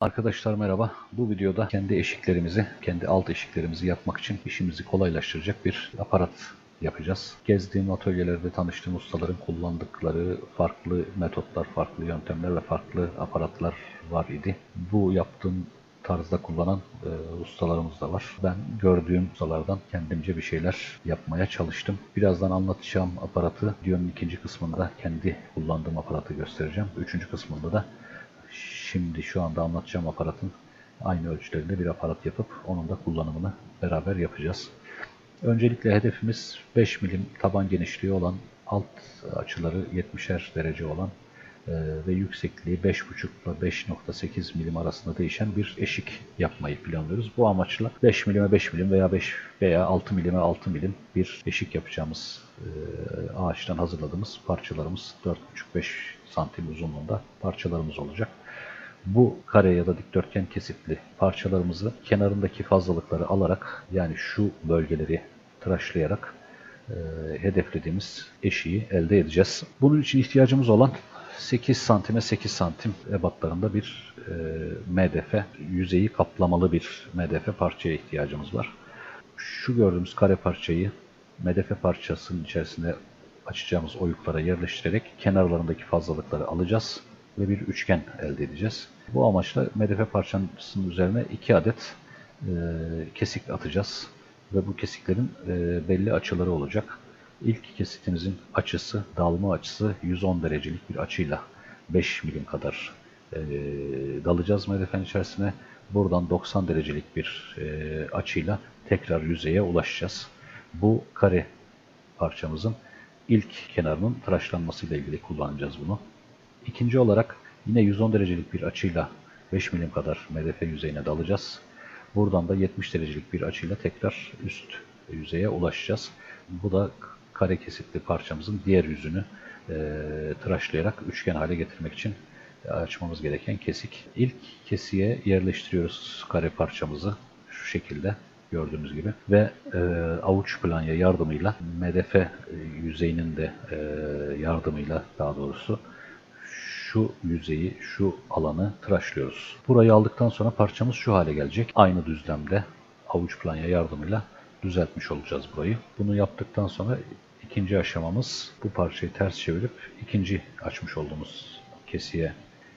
Arkadaşlar merhaba. Bu videoda kendi eşiklerimizi, kendi alt eşiklerimizi yapmak için işimizi kolaylaştıracak bir aparat yapacağız. Gezdiğim atölyelerde tanıştığım ustaların kullandıkları farklı metotlar, farklı yöntemler ve farklı aparatlar var idi. Bu yaptığım tarzda kullanan e, ustalarımız da var. Ben gördüğüm ustalardan kendimce bir şeyler yapmaya çalıştım. Birazdan anlatacağım aparatı videonun ikinci kısmında kendi kullandığım aparatı göstereceğim. Üçüncü kısmında da Şimdi şu anda anlatacağım aparatın aynı ölçülerinde bir aparat yapıp onun da kullanımını beraber yapacağız. Öncelikle hedefimiz 5 milim taban genişliği olan alt açıları 70'er derece olan e, ve yüksekliği 5.5 ile 5.8 milim arasında değişen bir eşik yapmayı planlıyoruz. Bu amaçla 5 milime 5 milim veya 5 veya 6 milime 6 milim bir eşik yapacağımız e, ağaçtan hazırladığımız parçalarımız 4.5-5 santim uzunluğunda parçalarımız olacak. Bu kare ya da dikdörtgen kesitli parçalarımızı kenarındaki fazlalıkları alarak yani şu bölgeleri tıraşlayarak e, hedeflediğimiz eşiği elde edeceğiz. Bunun için ihtiyacımız olan 8 santime 8 santim ebatlarında bir e, MDF, yüzeyi kaplamalı bir MDF parçaya ihtiyacımız var. Şu gördüğümüz kare parçayı MDF parçasının içerisine açacağımız oyuklara yerleştirerek kenarlarındaki fazlalıkları alacağız ve bir üçgen elde edeceğiz. Bu amaçla MDF parçasının üzerine iki adet e, kesik atacağız ve bu kesiklerin e, belli açıları olacak. İlk kesitimizin açısı, dalma açısı 110 derecelik bir açıyla 5 milim kadar e, dalacağız MDF'nin içerisine. Buradan 90 derecelik bir e, açıyla tekrar yüzeye ulaşacağız. Bu kare parçamızın ilk kenarının tıraşlanmasıyla ilgili kullanacağız bunu. İkinci olarak yine 110 derecelik bir açıyla 5 milim kadar MDF yüzeyine dalacağız. Buradan da 70 derecelik bir açıyla tekrar üst yüzeye ulaşacağız. Bu da kare kesitli parçamızın diğer yüzünü e, tıraşlayarak üçgen hale getirmek için açmamız gereken kesik. İlk kesiye yerleştiriyoruz kare parçamızı şu şekilde gördüğünüz gibi ve e, avuç planya yardımıyla MDF yüzeyinin de e, yardımıyla daha doğrusu şu yüzeyi, şu alanı tıraşlıyoruz. Burayı aldıktan sonra parçamız şu hale gelecek. Aynı düzlemde avuç planya yardımıyla düzeltmiş olacağız burayı. Bunu yaptıktan sonra ikinci aşamamız bu parçayı ters çevirip ikinci açmış olduğumuz kesiye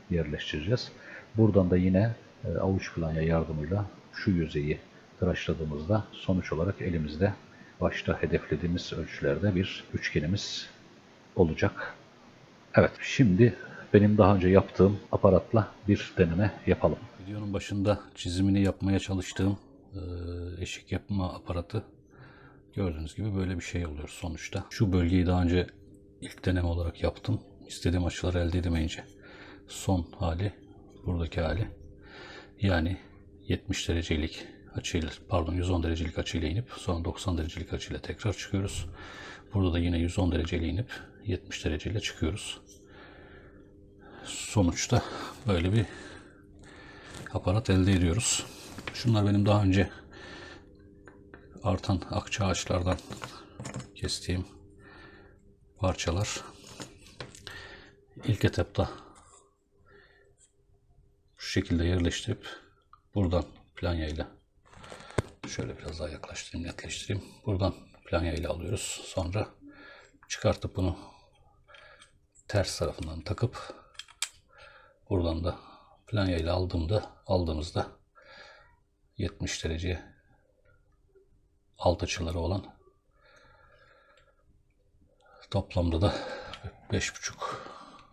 yerleştireceğiz. Buradan da yine e, avuç planya yardımıyla şu yüzeyi tıraşladığımızda sonuç olarak elimizde başta hedeflediğimiz ölçülerde bir üçgenimiz olacak. Evet şimdi benim daha önce yaptığım aparatla bir deneme yapalım. Videonun başında çizimini yapmaya çalıştığım e, eşik yapma aparatı gördüğünüz gibi böyle bir şey oluyor sonuçta. Şu bölgeyi daha önce ilk deneme olarak yaptım. İstediğim açıları elde edemeyince son hali buradaki hali yani 70 derecelik açıyla pardon 110 derecelik açıyla inip sonra 90 derecelik açıyla tekrar çıkıyoruz. Burada da yine 110 dereceyle inip 70 dereceyle çıkıyoruz sonuçta böyle bir aparat elde ediyoruz. Şunlar benim daha önce artan akça ağaçlardan kestiğim parçalar. İlk etapta şu şekilde yerleştirip buradan planya şöyle biraz daha yaklaştırayım, netleştireyim. Buradan planya alıyoruz. Sonra çıkartıp bunu ters tarafından takıp Buradan da planya ile aldığımda aldığımızda 70 derece alt açıları olan toplamda da 5,5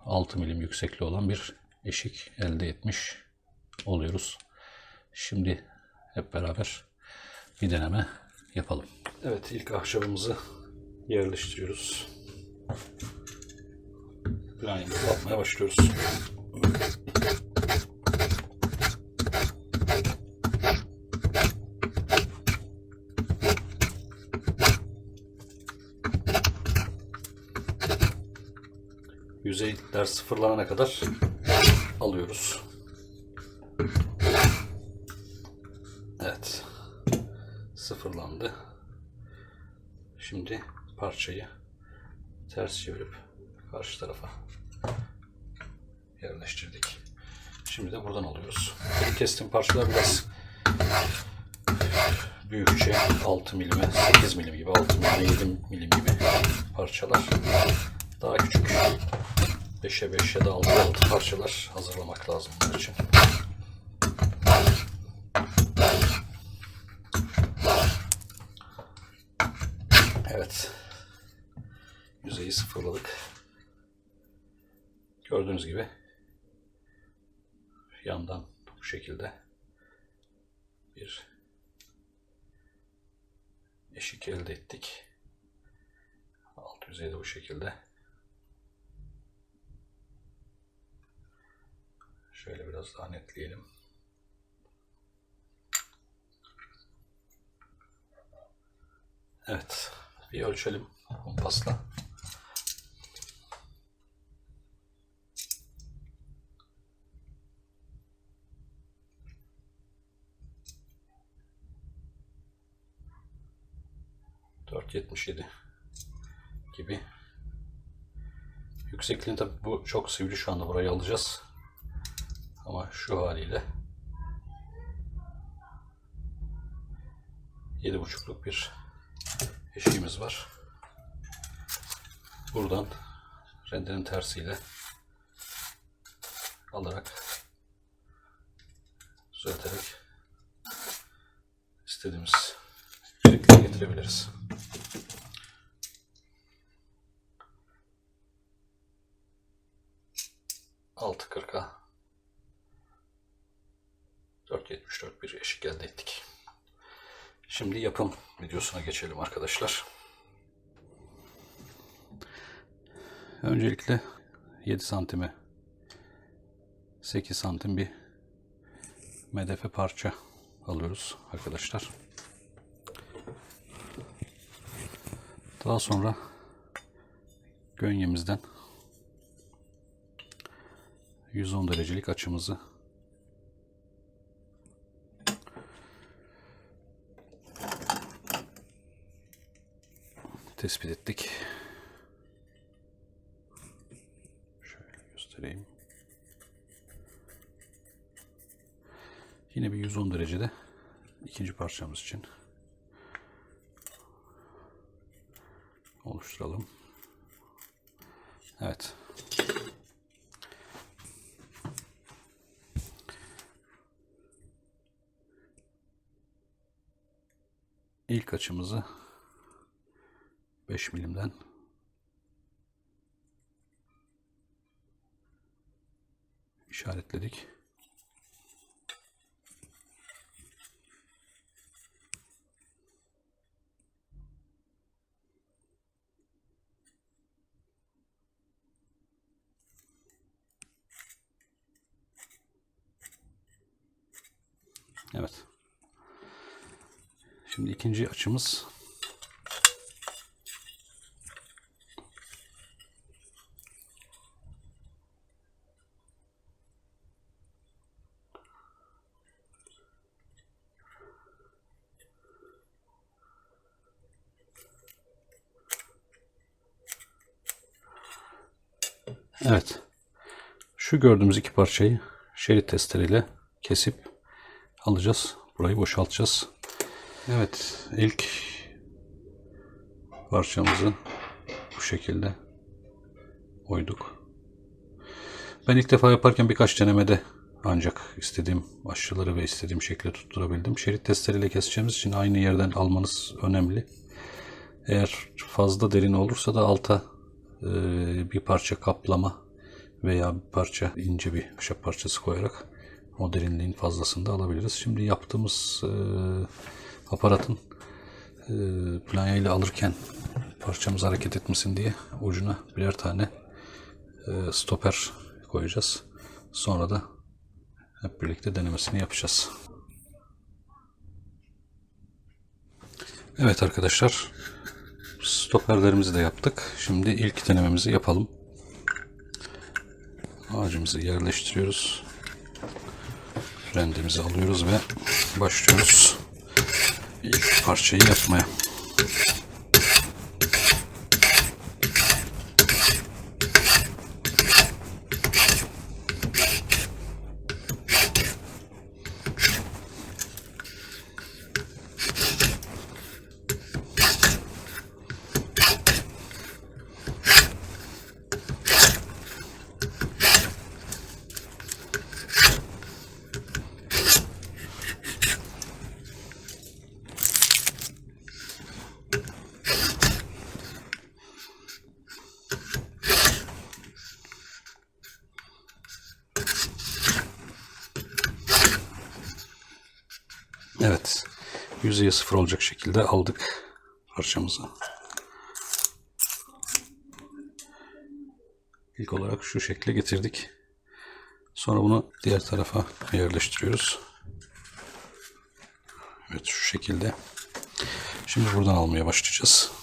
6 milim yüksekliği olan bir eşik elde etmiş oluyoruz. Şimdi hep beraber bir deneme yapalım. Evet ilk ahşabımızı yerleştiriyoruz. Planyamızı atmaya başlıyoruz. Yüzeyler sıfırlanana kadar alıyoruz. Evet. Sıfırlandı. Şimdi parçayı ters çevirip karşı tarafa yerleştirdik. Şimdi de buradan alıyoruz. Benim kestiğim parçalar biraz büyükçe 6 milime, 8 milim gibi, 6 milime, 7 milim gibi parçalar. Daha küçük 5'e 5 ya da 6'ya 6 parçalar hazırlamak lazım bunun için. Evet. Yüzeyi sıfırladık. Gördüğünüz gibi yandan bu şekilde bir eşik elde ettik. Alt yüzeyde bu şekilde. Şöyle biraz daha netleyelim. Evet. Bir ölçelim kompasla. Dört yetmiş yedi gibi. Yüksekliğini tabi bu çok sivri şu anda burayı alacağız. Ama şu haliyle yedi buçukluk bir eşiğimiz var. Buradan rendenin tersiyle alarak düzelterek istediğimiz yüksekliğe getirebiliriz. Altı kırka 4.74 bir eşik elde ettik. Şimdi yapım videosuna geçelim arkadaşlar. Öncelikle 7 santime 8 santim bir medefe parça alıyoruz arkadaşlar. Daha sonra gönyemizden 110 derecelik açımızı tespit ettik. Şöyle göstereyim. Yine bir 110 derecede ikinci parçamız için oluşturalım. Evet. İlk açımızı 5 milimden işaretledik. Evet. Şimdi ikinci açımız Evet. Şu gördüğümüz iki parçayı şerit testeriyle kesip alacağız. Burayı boşaltacağız. Evet. ilk parçamızı bu şekilde oyduk. Ben ilk defa yaparken birkaç denemede ancak istediğim aşçıları ve istediğim şekilde tutturabildim. Şerit testeriyle keseceğimiz için aynı yerden almanız önemli. Eğer fazla derin olursa da alta e, bir parça kaplama veya bir parça ince bir ahşap parçası koyarak o derinliğin fazlasını da alabiliriz. Şimdi yaptığımız e, aparatın e, planya ile alırken parçamız hareket etmesin diye ucuna birer tane e, stoper koyacağız. Sonra da hep birlikte denemesini yapacağız. Evet arkadaşlar stoperlerimizi de yaptık. Şimdi ilk denememizi yapalım. Ağacımızı yerleştiriyoruz. Rendemizi alıyoruz ve başlıyoruz parçayı yapmaya. Evet. Yüzeye sıfır olacak şekilde aldık parçamızı. İlk olarak şu şekle getirdik. Sonra bunu diğer tarafa yerleştiriyoruz. Evet şu şekilde. Şimdi buradan almaya başlayacağız.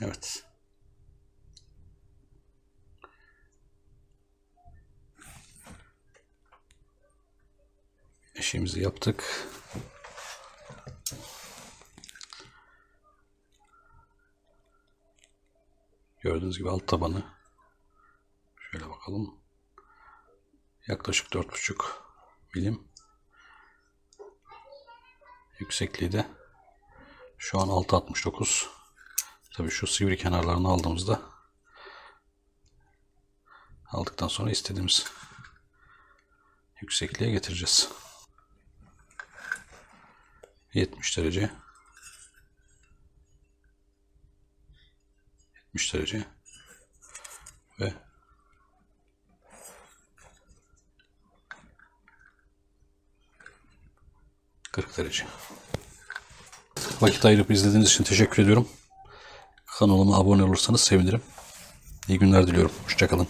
Evet. Eşiğimizi yaptık. Gördüğünüz gibi alt tabanı şöyle bakalım. Yaklaşık 4,5 milim. Yüksekliği de şu an 6.69. Tabii şu sivri kenarlarını aldığımızda aldıktan sonra istediğimiz yüksekliğe getireceğiz. 70 derece 70 derece ve ...40 derece. Vakit ayırıp izlediğiniz için teşekkür ediyorum. Kanalıma abone olursanız sevinirim. İyi günler diliyorum. Hoşçakalın.